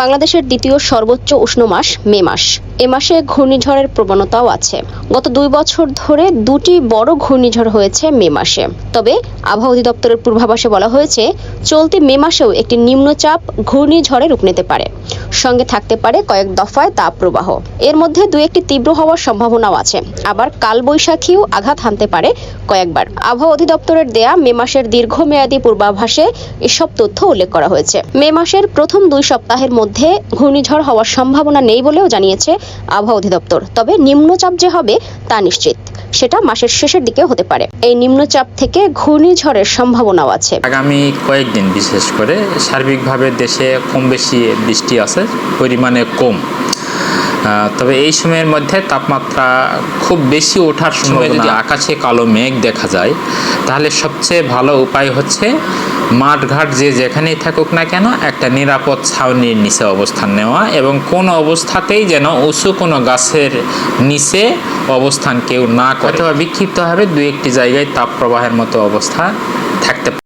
বাংলাদেশের দ্বিতীয় সর্বোচ্চ উষ্ণ মাস মে মাস। এ মাসে ঘূর্ণিঝড়ের প্রবণতাও আছে। গত দুই বছর ধরে দুটি বড় ঘূর্ণিঝড় হয়েছে মে মাসে। তবে আবহাওয়া অধিদপ্তরের পূর্বাভাসে বলা হয়েছে, চলতি মে মাসেও একটি নিম্নচাপ ঘূর্ণিঝড়ে রূপ নিতে পারে। সঙ্গে থাকতে পারে কয়েক দফায় তাপপ্রবাহ এর মধ্যে দু একটি তীব্র হওয়ার সম্ভাবনাও আছে। আবার কালবৈশাখীও আঘাত হানতে পারে কয়েকবার। আবহাওয়া অধিদপ্তরের দেয়া মে মাসের দীর্ঘমেয়াদী পূর্বাভাসে এসব তথ্য উল্লেখ করা হয়েছে। মে মাসের প্রথম দুই সপ্তাহের মধ্যে ঘূর্ণিঝড় হওয়ার সম্ভাবনা নেই বলেও জানিয়েছে আবহাওয়া অধিদপ্তর। তবে নিম্নচাপ যে হবে তা নিশ্চিত। সেটা মাসের শেষের দিকে হতে পারে। এই নিম্নচাপ থেকে ঘূর্ণিঝড়ের সম্ভাবনাও আছে। আগামী কয়েকদিন বিশেষ করে সার্বিকভাবে দেশে কম বেশি বৃষ্টি আছে পরিমাণে কম। তবে এই সময়ের মধ্যে তাপমাত্রা খুব বেশি ওঠার সময় যদি আকাশে কালো মেঘ দেখা যায় তাহলে সবচেয়ে ভালো উপায় হচ্ছে মাঠঘাট যে যেখানেই থাকুক না কেন, একটা নিরাপদ ছাউনির নিচে অবস্থান নেওয়া এবং কোনো অবস্থাতেই যেন উঁচু কোনো গাছের নিচে অবস্থান কেউ না করে। অথবা বিক্ষিপ্তভাবে দু একটি জায়গায় তাপ প্রবাহের মতো অবস্থা থাকতে